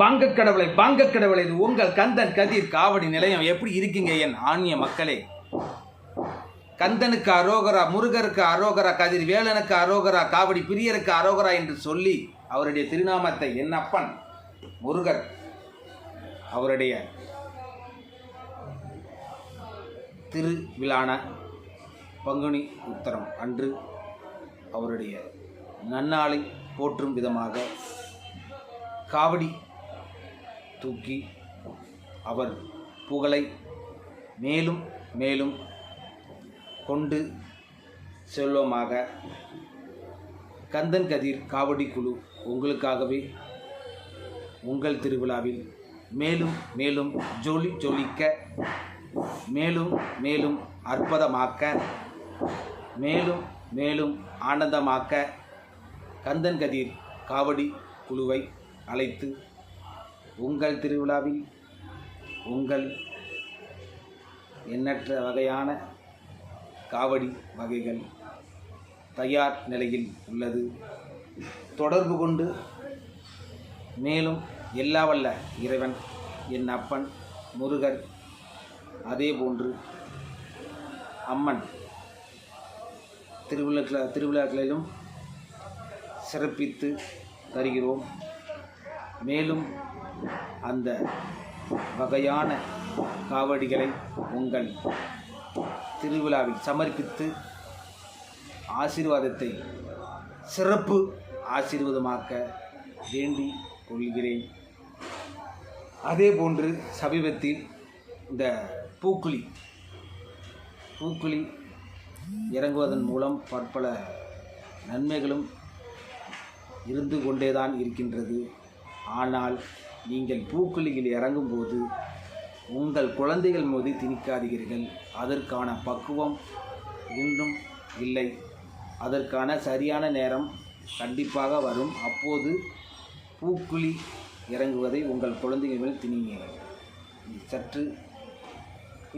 பங்க கடவுளை பங்க கடவுளை இது உங்கள் கந்தன் கதிர் காவடி நிலையம். எப்படி இருக்கீங்க என் ஆன்மீக மக்களே? கந்தனுக்கு அரோகரா முருகருக்கு அரோகரா கதிர் வேலனுக்கு அரோகரா காவடி பிரியருக்கு அரோகரா என்று சொல்லி அவருடைய திருநாமத்தை என் அப்பன் முருகர் அவருடைய திருவிழான பங்குனி உத்தரம் அன்று அவருடைய நன்னாளை போற்றும் விதமாக காவடி தூக்கி அவர் புகழை மேலும் மேலும் கொண்டு செல்வமாக. கந்தன் கதிர் காவடி குழு உங்களுக்காகவே உங்கள் திருவிழாவில் மேலும் மேலும் ஜொலி ஜொலிக்க மேலும் மேலும் அற்புதமாக்க மேலும் மேலும் ஆனந்தமாக்க கந்தன் கதிர் காவடி குழுவை அழைத்து உங்கள் திருவிழாவில் உங்கள் எண்ணற்ற வகையான காவடி வகைகள் தயார் நிலையில் உள்ளது. தொடர்பு கொண்டு மேலும் எல்லா வல்ல இறைவன் என் அப்பன் முருகர் அதேபோன்று அம்மன் திருவிழா திருவிழாக்களிலும் சிறப்பித்து தருகிறோம். மேலும் அந்த வகையான காவடிகளை உங்கள் திருவிழாவில் சமர்ப்பித்து ஆசீர்வாதத்தை சிறப்பு ஆசீர்வாதமாக்க வேண்டி கொள்கிறேன். அதே போன்று சமீபத்தில் இந்த பூக்குழி பூக்குழி இறங்குவதன் மூலம் பற்பல நன்மைகளும் இருந்து கொண்டேதான் இருக்கின்றது. ஆனால் நீங்கள் பூக்குழியில் இறங்கும்போது உங்கள் குழந்தைகள் மீது திணிக்காதீர்கள். அதற்கான பக்குவம் இன்னும் இல்லை. அதற்கான சரியான நேரம் கண்டிப்பாக வரும். அப்போது பூக்குழி இறங்குவதை உங்கள் குழந்தைகள் மேல் திணிங்க சற்று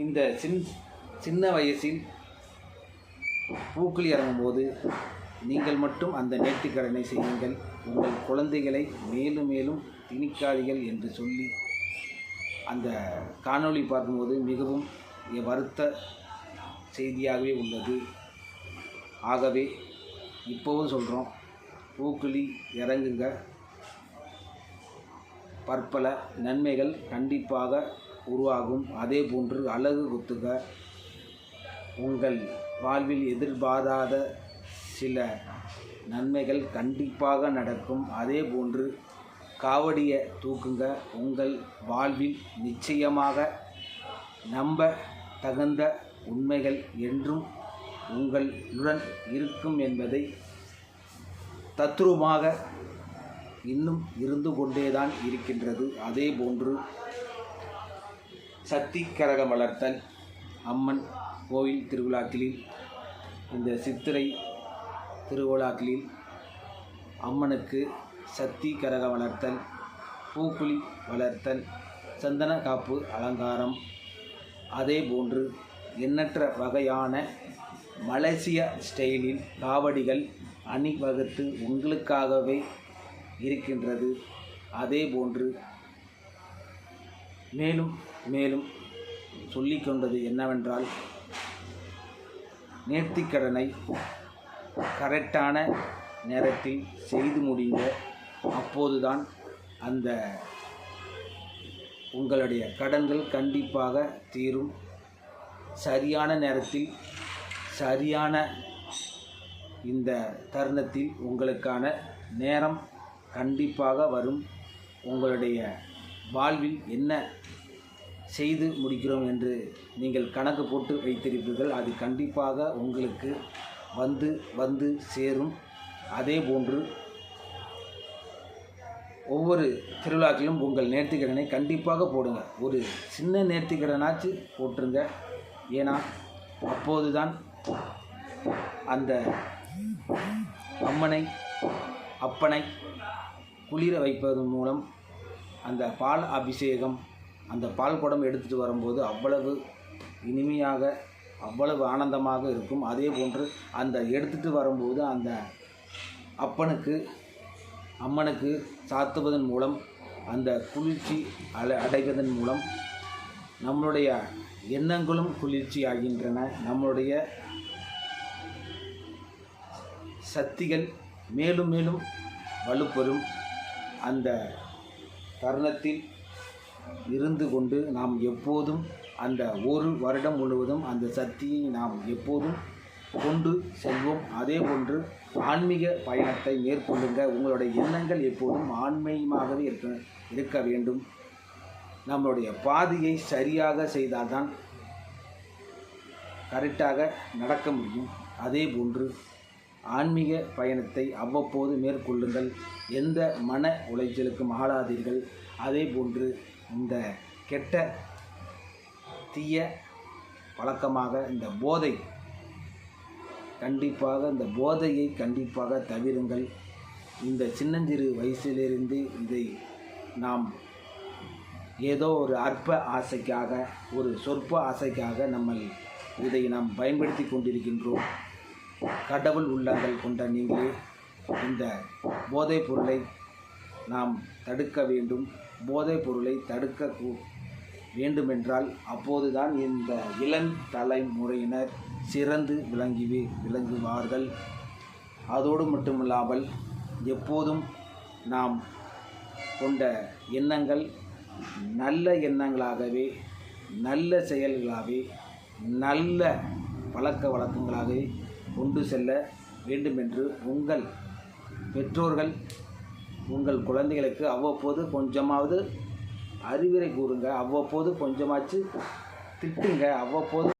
இந்த சின் சின்ன வயசில் பூக்குழி இறங்கும்போது நீங்கள் மட்டும் அந்த நேர்த்திக்கடனை செய்யுங்கள். உங்கள் குழந்தைகளை மேலும் மேலும் திணிக்காளிகள் என்று சொல்லி அந்த காணொளி பார்க்கும்போது மிகவும் வருத்த செய்தியாகவே உள்ளது. ஆகவே இப்போவும் சொல்கிறோம் பூக்குழி இறங்குங்க. பற்பல நன்மைகள் கண்டிப்பாக உருவாகும். அதே போன்று அழகு குத்துக. உங்கள் வாழ்வில் எதிர்பாராத சில நன்மைகள் கண்டிப்பாக நடக்கும். அதே போன்று காவடியை தூக்குங்க. உங்கள் வாழ்வில் நிச்சயமாக நம்ப தகுந்த உண்மைகள் என்றும் உங்களுடன் இருக்கும் என்பதை தத்ரூபமாக இன்னும் இருந்து கொண்டேதான் இருக்கின்றது. அதே போன்று சக்தி கரகம் வளர்த்தல் அம்மன் கோயில் திருவிழாக்களில் இந்த சித்திரை திருவிழாக்களில் அம்மனுக்கு சக்தி கரக வளர்த்தல் பூக்குழி வளர்த்தல் சந்தன காப்பு அலங்காரம். அதே போன்று எண்ணற்ற வகையான மலேசிய ஸ்டைலில் காவடிகள் அணிவகுத்து உங்களுக்காகவே இருக்கின்றது. அதே போன்று மேலும் மேலும் சொல்லிக்கொண்டது என்னவென்றால் நேர்த்திக்கடனை கரெக்டான நேரத்தில் செய்து முடிந்த அப்போதுதான் அந்த உங்களுடைய கடன்கள் கண்டிப்பாக தீரும். சரியான நேரத்தில் சரியான இந்த தருணத்தில் உங்களுக்கான நேரம் கண்டிப்பாக வரும். உங்களுடைய வாழ்வில் என்ன செய்து முடிக்கிறோம் என்று நீங்கள் கணக்கு போட்டு வைத்திருப்பீர்கள். அது கண்டிப்பாக உங்களுக்கு வந்து வந்து சேரும். அதே போன்று ஒவ்வொரு திருவிழாக்களிலும் உங்கள் நேர்த்திக்கடனை கண்டிப்பாக போடுங்க. ஒரு சின்ன நேர்த்திக்கடனாச்சு போட்டுருங்க. ஏன்னா அப்போதுதான் அந்த அம்மனை அப்பனை குளிர வைப்பதன் மூலம் அந்த பால் அபிஷேகம் அந்த பால் குடம் எடுத்துகிட்டு வரும்போது அவ்வளவு இனிமையாக அவ்வளவு ஆனந்தமாக இருக்கும். அதே போன்று அந்த எடுத்துகிட்டு வரும்போது அந்த அப்பனுக்கு அம்மனுக்கு சாத்துவதன் மூலம் அந்த குளிர்ச்சி அலை அடைவதன் மூலம் நம்மளுடைய எண்ணங்களும் குளிர்ச்சி ஆகின்றன நம்மளுடைய சக்திகள் மேலும் மேலும் வலுப்பெறும். அந்த தருணத்தில் இருந்து கொண்டு நாம் எப்போதும் அந்த ஒரு வருடம் முழுவதும் அந்த சக்தியை நாம் எப்போதும் கொண்டு செல்வோம். அதே போன்று ஆன்மீக பயணத்தை மேற்கொள்ளுங்க. உங்களுடைய எண்ணங்கள் எப்போதும் ஆன்மீகமாகவே இருக்க இருக்க வேண்டும். நம்மளுடைய பாதையை சரியாக செய்தால்தான் கரெக்டாக நடக்க முடியும். அதே போன்று ஆன்மீக பயணத்தை அவ்வப்போது மேற்கொள்ளுங்கள். எந்த மன உளைச்சலுக்கும் ஆளாதீர்கள் அதே போன்று இந்த கெட்ட தீய வழக்கமாக இந்த போதை கண்டிப்பாக இந்த போதையை கண்டிப்பாக தவிருங்கள். இந்த சின்னஞ்சிறு வயசிலிருந்து இதை நாம் ஏதோ ஒரு அற்ப ஆசைக்காக ஒரு சொற்ப ஆசைக்காக நம்ம இதை நாம் பயன்படுத்தி கொண்டிருக்கின்றோம். கடவுள் உள்ளங்கள் கொண்ட நீங்களே இந்த போதைப் பொருளை நாம் தடுக்க வேண்டும். போதைப் பொருளை தடுக்க வேண்டுமென்றால் அப்போதுதான் இந்த இளம் தலைமுறையினர் சிறந்து விளங்கி விளங்குவார்கள். அதோடு மட்டுமில்லாமல் எப்போதும் நாம் கொண்ட எண்ணங்கள் நல்ல எண்ணங்களாகவே நல்ல செயல்களாகவே நல்ல பழக்க வழக்கங்களாகவே கொண்டு செல்ல வேண்டுமென்று உங்கள் பெற்றோர்கள் உங்கள் குழந்தைகளுக்கு அவ்வப்போது கொஞ்சமாவது அறிவுரை கூறுங்க அவ்வப்போது கொஞ்சமாச்சு திட்டுங்க அவ்வப்போது